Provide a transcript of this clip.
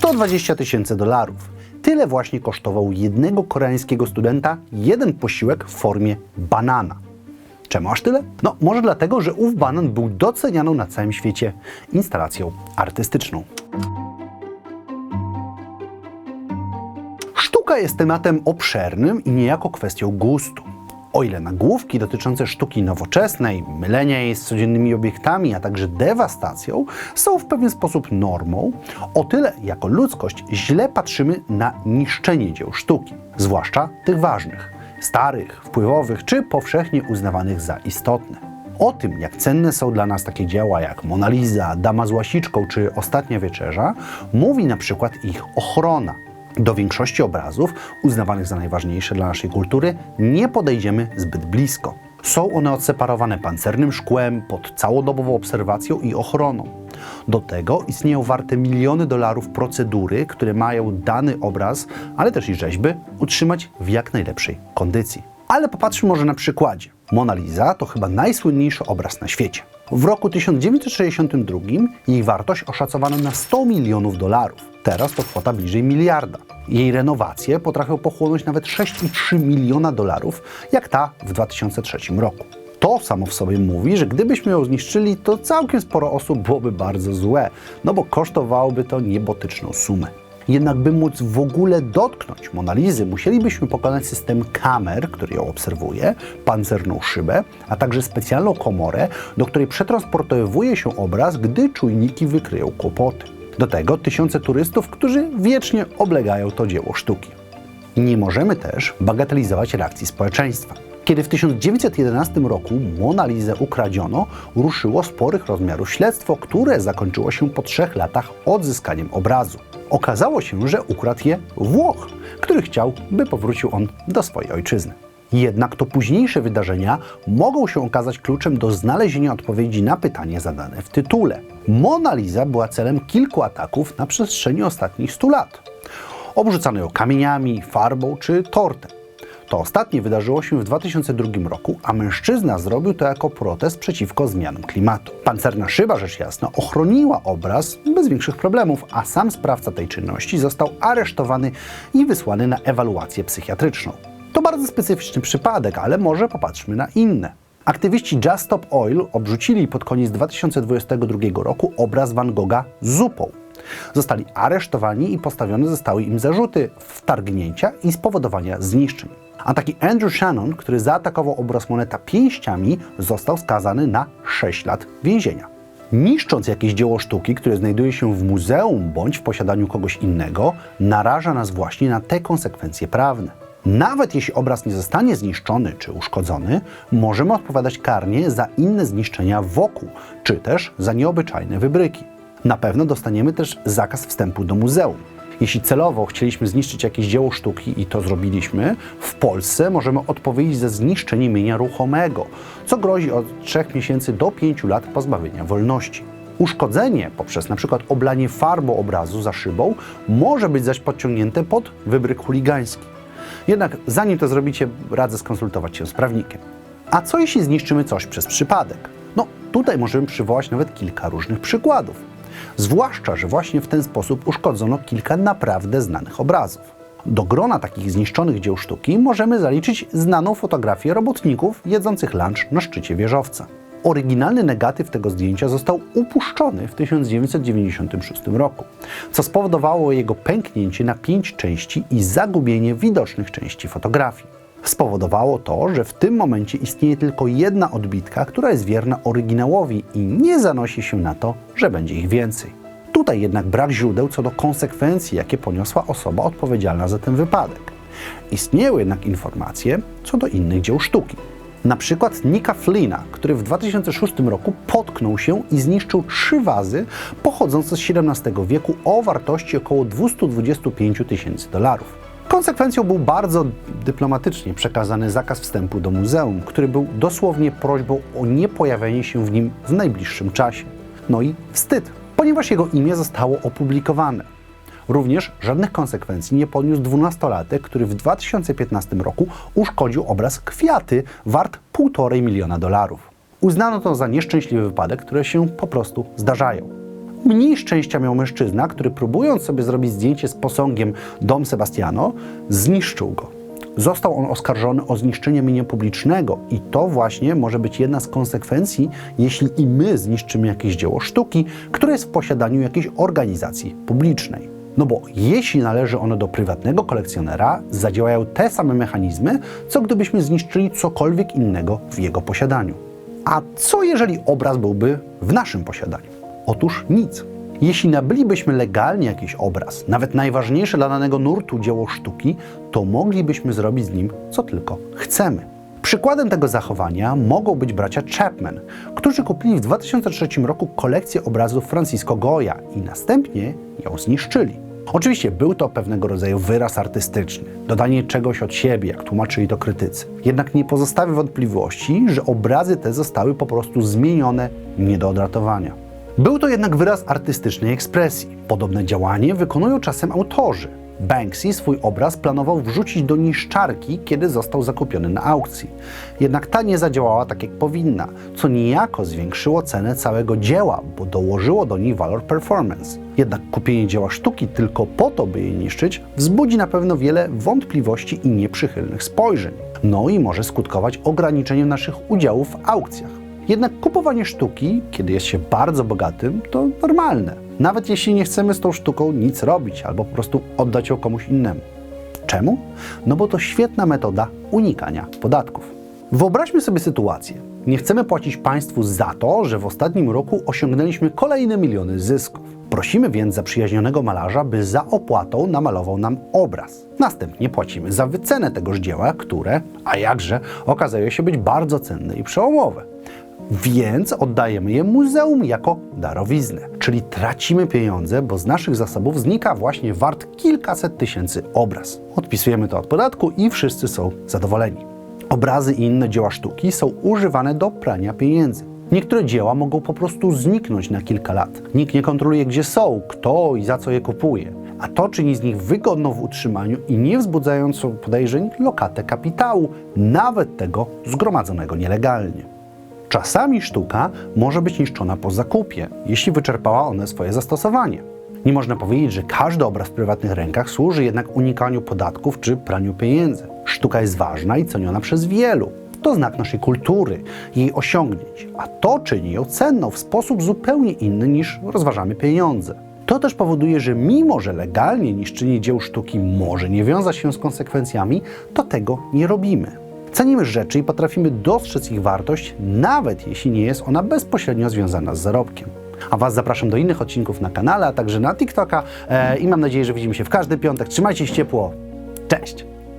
120 tysięcy dolarów. Tyle właśnie kosztował jednego koreańskiego studenta jeden posiłek w formie banana. Czemu aż tyle? No, może dlatego, że ów banan był docenianą na całym świecie instalacją artystyczną. Sztuka jest tematem obszernym i niejako kwestią gustu. O ile nagłówki dotyczące sztuki nowoczesnej, mylenia jej z codziennymi obiektami, a także dewastacją są w pewien sposób normą, o tyle jako ludzkość źle patrzymy na niszczenie dzieł sztuki, zwłaszcza tych ważnych, starych, wpływowych czy powszechnie uznawanych za istotne. O tym, jak cenne są dla nas takie dzieła jak Mona Lisa, Dama z łasiczką czy Ostatnia Wieczerza, mówi na przykład ich ochrona. Do większości obrazów, uznawanych za najważniejsze dla naszej kultury, nie podejdziemy zbyt blisko. Są one odseparowane pancernym szkłem pod całodobową obserwacją i ochroną. Do tego istnieją warte miliony dolarów procedury, które mają dany obraz, ale też i rzeźby, utrzymać w jak najlepszej kondycji. Ale popatrzmy może na przykładzie. Mona Lisa to chyba najsłynniejszy obraz na świecie. W roku 1962 jej wartość oszacowano na 100 milionów dolarów. Teraz to kwota bliżej miliarda. Jej renowacje potrafią pochłonąć nawet 6,3 miliona dolarów, jak ta w 2003 roku. To samo w sobie mówi, że gdybyśmy ją zniszczyli, to całkiem sporo osób byłoby bardzo złe, no bo kosztowałoby to niebotyczną sumę. Jednak by móc w ogóle dotknąć Monalizy, musielibyśmy pokonać system kamer, który ją obserwuje, pancerną szybę, a także specjalną komorę, do której przetransportowuje się obraz, gdy czujniki wykryją kłopoty. Do tego tysiące turystów, którzy wiecznie oblegają to dzieło sztuki. Nie możemy też bagatelizować reakcji społeczeństwa. Kiedy w 1911 roku Mona Lizę ukradziono, ruszyło sporych rozmiarów śledztwo, które zakończyło się po trzech latach odzyskaniem obrazu. Okazało się, że ukradł je Włoch, który chciał, by powrócił on do swojej ojczyzny. Jednak to późniejsze wydarzenia mogą się okazać kluczem do znalezienia odpowiedzi na pytanie zadane w tytule. Mona Lisa była celem kilku ataków na przestrzeni ostatnich 100 lat. Obrzucano ją kamieniami, farbą czy tortem. To ostatnie wydarzyło się w 2002 roku, a mężczyzna zrobił to jako protest przeciwko zmianom klimatu. Pancerna szyba, rzecz jasna, ochroniła obraz bez większych problemów, a sam sprawca tej czynności został aresztowany i wysłany na ewaluację psychiatryczną. To bardzo specyficzny przypadek, ale może popatrzmy na inne. Aktywiści Just Stop Oil obrzucili pod koniec 2022 roku obraz Van Gogha zupą. Zostali aresztowani i postawione zostały im zarzuty wtargnięcia i spowodowania zniszczeń. A taki Andrew Shannon, który zaatakował obraz moneta pięściami, został skazany na 6 lat więzienia. Niszcząc jakieś dzieło sztuki, które znajduje się w muzeum bądź w posiadaniu kogoś innego, naraża nas właśnie na te konsekwencje prawne. Nawet jeśli obraz nie zostanie zniszczony czy uszkodzony, możemy odpowiadać karnie za inne zniszczenia wokół, czy też za nieobyczajne wybryki. Na pewno dostaniemy też zakaz wstępu do muzeum. Jeśli celowo chcieliśmy zniszczyć jakieś dzieło sztuki i to zrobiliśmy, w Polsce możemy odpowiedzieć za zniszczenie mienia ruchomego, co grozi od 3 miesięcy do 5 lat pozbawienia wolności. Uszkodzenie poprzez przykład oblanie farbą obrazu za szybą może być zaś podciągnięte pod wybryk chuligański. Jednak zanim to zrobicie, radzę skonsultować się z prawnikiem. A co jeśli zniszczymy coś przez przypadek? No, tutaj możemy przywołać nawet kilka różnych przykładów. Zwłaszcza, że właśnie w ten sposób uszkodzono kilka naprawdę znanych obrazów. Do grona takich zniszczonych dzieł sztuki możemy zaliczyć znaną fotografię robotników jedzących lunch na szczycie wieżowca. Oryginalny negatyw tego zdjęcia został upuszczony w 1996 roku, co spowodowało jego pęknięcie na pięć części i zagubienie widocznych części fotografii. Spowodowało to, że w tym momencie istnieje tylko jedna odbitka, która jest wierna oryginałowi i nie zanosi się na to, że będzie ich więcej. Tutaj jednak brak źródeł co do konsekwencji, jakie poniosła osoba odpowiedzialna za ten wypadek. Istnieją jednak informacje co do innych dzieł sztuki. Na przykład Nika Flina, który w 2006 roku potknął się i zniszczył trzy wazy pochodzące z XVII wieku o wartości około 225 tysięcy dolarów. Konsekwencją był bardzo dyplomatycznie przekazany zakaz wstępu do muzeum, który był dosłownie prośbą o niepojawienie się w nim w najbliższym czasie. No i wstyd, ponieważ jego imię zostało opublikowane. Również żadnych konsekwencji nie poniósł dwunastolatek, który w 2015 roku uszkodził obraz Kwiaty wart 1,5 miliona dolarów. Uznano to za nieszczęśliwy wypadek, które się po prostu zdarzają. Mniej szczęścia miał mężczyzna, który próbując sobie zrobić zdjęcie z posągiem Dom Sebastiano, zniszczył go. Został on oskarżony o zniszczenie mienia publicznego i to właśnie może być jedna z konsekwencji, jeśli i my zniszczymy jakieś dzieło sztuki, które jest w posiadaniu jakiejś organizacji publicznej. No bo jeśli należy ono do prywatnego kolekcjonera, zadziałają te same mechanizmy, co gdybyśmy zniszczyli cokolwiek innego w jego posiadaniu. A co jeżeli obraz byłby w naszym posiadaniu? Otóż nic. Jeśli nabylibyśmy legalnie jakiś obraz, nawet najważniejsze dla danego nurtu dzieło sztuki, to moglibyśmy zrobić z nim co tylko chcemy. Przykładem tego zachowania mogą być bracia Chapman, którzy kupili w 2003 roku kolekcję obrazów Francisco Goya i następnie ją zniszczyli. Oczywiście był to pewnego rodzaju wyraz artystyczny, dodanie czegoś od siebie, jak tłumaczyli to krytycy. Jednak nie pozostawia wątpliwości, że obrazy te zostały po prostu zmienione nie do odratowania. Był to jednak wyraz artystycznej ekspresji. Podobne działanie wykonują czasem autorzy. Banksy swój obraz planował wrzucić do niszczarki, kiedy został zakupiony na aukcji. Jednak ta nie zadziałała tak jak powinna, co niejako zwiększyło cenę całego dzieła, bo dołożyło do niej walor performance. Jednak kupienie dzieła sztuki tylko po to, by je niszczyć, wzbudzi na pewno wiele wątpliwości i nieprzychylnych spojrzeń. No i może skutkować ograniczeniem naszych udziałów w aukcjach. Jednak kupowanie sztuki, kiedy jest się bardzo bogatym, to normalne. Nawet jeśli nie chcemy z tą sztuką nic robić albo po prostu oddać ją komuś innemu. Czemu? No bo to świetna metoda unikania podatków. Wyobraźmy sobie sytuację. Nie chcemy płacić państwu za to, że w ostatnim roku osiągnęliśmy kolejne miliony zysków. Prosimy więc zaprzyjaźnionego malarza, by za opłatą namalował nam obraz. Następnie płacimy za wycenę tegoż dzieła, które, a jakże, okazuje się być bardzo cenne i przełomowe więc oddajemy je muzeum jako darowiznę. Czyli tracimy pieniądze, bo z naszych zasobów znika właśnie wart kilkaset tysięcy obraz. Odpisujemy to od podatku i wszyscy są zadowoleni. Obrazy i inne dzieła sztuki są używane do prania pieniędzy. Niektóre dzieła mogą po prostu zniknąć na kilka lat. Nikt nie kontroluje, gdzie są, kto i za co je kupuje. A to czyni z nich wygodną w utrzymaniu i nie wzbudzającą podejrzeń lokatę kapitału, nawet tego zgromadzonego nielegalnie. Czasami sztuka może być niszczona po zakupie, jeśli wyczerpała ona swoje zastosowanie. Nie można powiedzieć, że każdy obraz w prywatnych rękach służy jednak unikaniu podatków czy praniu pieniędzy. Sztuka jest ważna i ceniona przez wielu. To znak naszej kultury, jej osiągnięć, a to czyni ją cenną w sposób zupełnie inny niż rozważamy pieniądze. To też powoduje, że mimo, że legalnie niszczenie dzieł sztuki może nie wiązać się z konsekwencjami, to tego nie robimy. Cenimy rzeczy i potrafimy dostrzec ich wartość, nawet jeśli nie jest ona bezpośrednio związana z zarobkiem. A Was zapraszam do innych odcinków na kanale, a także na TikToka e, i mam nadzieję, że widzimy się w każdy piątek. Trzymajcie się ciepło. Cześć!